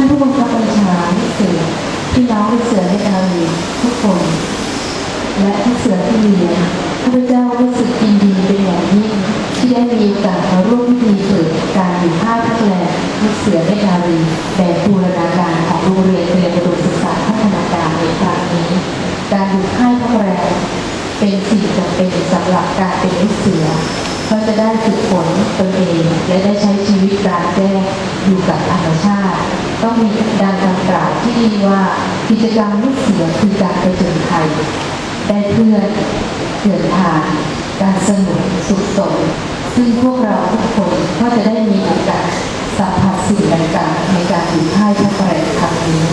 านผู้บังคับบัญชาลูกเสือพี่น้องลูกเสือในอารีทุกคน และลูกเสือที่เรียนข้าพเจ้ารู้สึกยินดีเป็นอย่างยิ่งที่ได้มีโอกาสมาร่วมพิธีเปิดการอยู่ภาพัฒนาลูกเสือในอารีแบบบูรณาการของโรงเรียนเตรียมอุดมศึกษาพัฒนาการในครั้งนี้ การอยู่ค่าพักแรมเป็นสิ่งจำเป็นสำหรับการเป็นลูกเสือ เพราะจะได้ฝึกฝนตนเองและได้ใช้ชีวิตกลารแจ้งอยู่กับธรรมชาติ ต้อง มีดังดังกล่าวที่ว่ากิจกรรมลูกเสือคือการไปจนภัยได้เพื่อนเดินทางการสนุกสุขสนซึ่งพวกเราทุกคนก็จะได้มีโอกาสสัมผัสสิ่งต่างๆในการอยู่ค่ายพักแรมครั้งนี้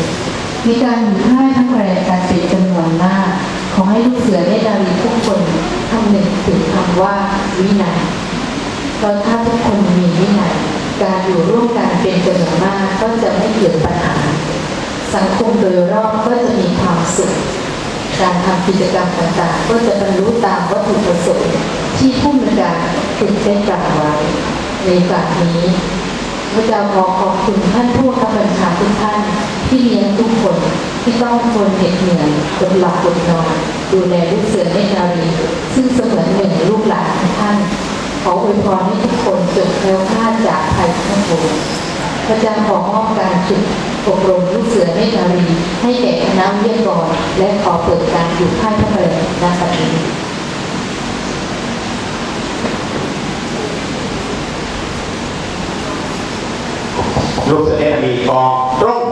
มีการอยู่ค่ายพักแรมการเป็นจำนวนมากขอให้ลูกเสือได้ดารีทุกคนคำหนึ่งถึงคำว่าวินัยเพราะถ้าทุกคนมีวินัยการอยู่ร่วมกันเป็นจำนวน เกิดปัญหา สังคมโดยรอบก็จะมีความสุข การทำกิจกรรมต่างๆ ก็จะบรรลุตามวัตถุประสงค์ที่ผู้มีการฝึกได้กล่าวไว้ ในการนี้พระเจ้าขอขอบคุณท่านผู้บังคับบัญชาทุกท่านที่เลี้ยงทุกคนที่ต้องทนเหน็ดเหนื่อยอดหลับอดนอนดูแลลูกเสือเนตรนารีซึ่งเสมือนหนึ่งลูกหลานของท่านขออวยพรให้ทุกคนจงแคล้วคลาดจากภัย พระเจ้าขอมอบการฝึกอบรมลูกเสือเมตตารีให้แก่คณะวิทยากรและขอเปิดการอยู่ค่ายพระแรงณบัดนี้ลูกเสือเนตรมีกองตรง